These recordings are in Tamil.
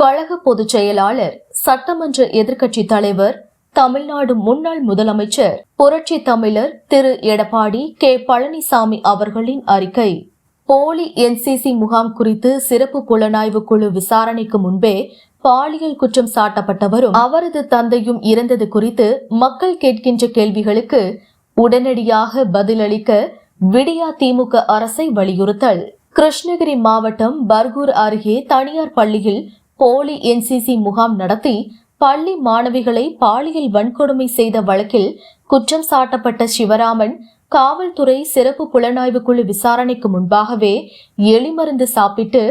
கழக பொதுச் செயலாளர் சட்டமன்ற எதிர்க்கட்சி தலைவர் தமிழ்நாடு முன்னாள் முதலமைச்சர் புரட்சி தமிழர் திரு. எடப்பாடி கே. பழனிசாமி அவர்களின் அறிக்கை. போலி என்சிசி முகாம் குறித்து சிறப்பு புலனாய்வு குழு விசாரணைக்கு முன்பே பாலியல் குற்றம் சாட்டப்பட்டவரும் அவரது தந்தையும் இறந்தது குறித்து மக்கள் கேட்கின்ற கேள்விகளுக்கு உடனடியாக பதிலளிக்க விடியா திமுக அரசை வலியுறுத்தல். கிருஷ்ணகிரி மாவட்டம் பர்கூர் அருகே தனியார் பள்ளியில் போலி என்சிசி முகாம் நடத்தி பள்ளி மாணவிகளை பாலியல் வன்கொடுமை செய்த வழக்கில் குற்றம் சாட்டப்பட்ட சிவராமன் காவல்துறை சிறப்பு புலனாய்வு குழு விசாரணைக்கு முன்பாகவே எலிமருந்து சாப்பிட்டு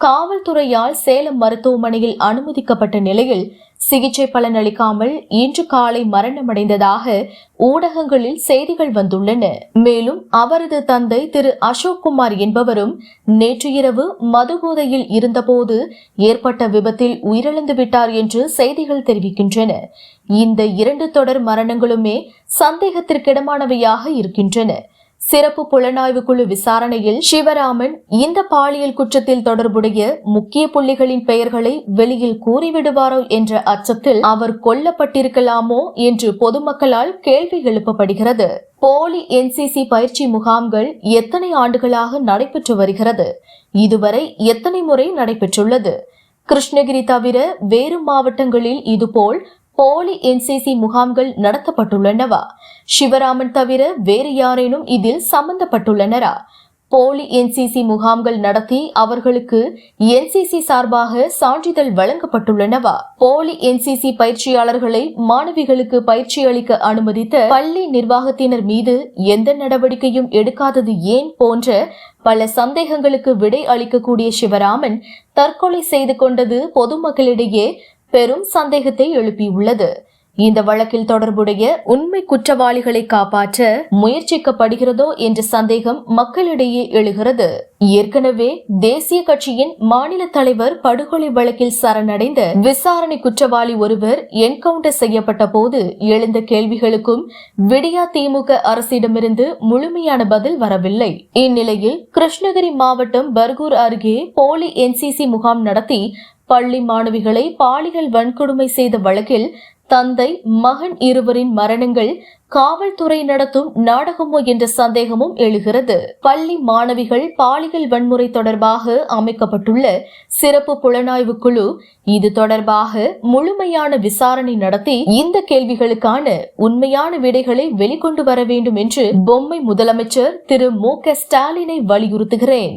காவல்துறையால் சேலம் மருத்துவமனையில் அனுமதிக்கப்பட்ட நிலையில் சிகிச்சை பலனளிக்காமல் இன்று காலை மரணமடைந்ததாக ஊடகங்களில் செய்திகள் வந்துள்ளன. மேலும் அவரது தந்தை திரு அசோக் குமார் என்பவரும் நேற்று இரவு மதுபோதையில் இருந்தபோது ஏற்பட்ட விபத்தில் உயிரிழந்து விட்டார் என்று செய்திகள் தெரிவிக்கின்றன. இந்த இரண்டு தொடர் மரணங்களுமே சந்தேகத்திற்கிடமானவையாக இருக்கின்றன. சிறப்பு புலனாய்வு குழு விசாரணையில் சிவராமன் இந்த பாலியல் குற்றத்தில் தொடர்புடைய முக்கிய புள்ளிகளின் பெயர்களை வெளியில் கூறிவிடுவாரோ என்ற அச்சத்தில் அவர் கொல்லப்பட்டிருக்கலாமோ என்று பொதுமக்களால் கேள்வி எழுப்பப்படுகிறது. போலி என்சிசி பயிற்சி முகாம்கள் எத்தனை ஆண்டுகளாக நடைபெற்று வருகிறது? இதுவரை எத்தனை முறை நடைபெற்றுள்ளது? கிருஷ்ணகிரி தவிர வேறு மாவட்டங்களில் இதுபோல் போலி என்சிசி முகாம்கள் நடத்தப்பட்டுள்ளனவா? சிவராமன் தவிர வேறு யாரேனும் இதில் சம்பந்தப்பட்டுள்ளனரா? போலி என்சிசி முகாம்கள் நடத்தி அவர்களுக்கு என்சிசி சார்பாக சான்றிதழ் வழங்கப்பட்டுள்ளனவா? போலி என்சிசி பயிற்சியாளர்களை மாணவிகளுக்கு பயிற்சி அளிக்க அனுமதித்த பள்ளி நிர்வாகத்தினர் மீது எந்த நடவடிக்கையும் எடுக்காதது ஏன் போன்ற பல சந்தேகங்களுக்கு விடை அளிக்கக்கூடிய சிவராமன் தற்கொலை செய்து கொண்டது பொதுமக்களிடையே பெரும் சந்தேகத்தை எழுப்பியுள்ளது. இந்த வழக்கில் தொடர்புடைய உண்மை குற்றவாளிகளை காப்பாற்ற முயற்சிக்கப்படுகிறதோ என்ற சந்தேகம் மக்களிடையே எழுகிறது. ஏற்கனவே தேசிய கட்சியின் மாநில தலைவர் படுகொலை வழக்கில் சரணடைந்த விசாரணை குற்றவாளி ஒருவர் என்கவுண்டர் செய்யப்பட்ட போது எழுந்த கேள்விகளுக்கும் விடியா திமுக அரசிடமிருந்து முழுமையான பதில் வரவில்லை. இந்நிலையில் கிருஷ்ணகிரி மாவட்டம் பர்கூர் அருகே போலி என்சிசி முகாம் நடத்தி பள்ளி மாணவிகளை பாலியல் வன்கொடுமை செய்த வழக்கில் தந்தை மகன் இருவரின் மரணங்கள் காவல்துறை நடத்தும் நாடகமோ என்ற சந்தேகமும் எழுகிறது. பள்ளி மாணவிகள் பாலியல் வன்முறை தொடர்பாக அமைக்கப்பட்டுள்ள சிறப்பு புலனாய்வு குழு இது தொடர்பாக முழுமையான விசாரணை நடத்தி இந்த கேள்விகளுக்கான உண்மையான விடைகளை வெளிக்கொண்டு வர வேண்டும் என்று பொம்மை முதலமைச்சர் திரு மு க ஸ்டாலினை வலியுறுத்துகிறேன்.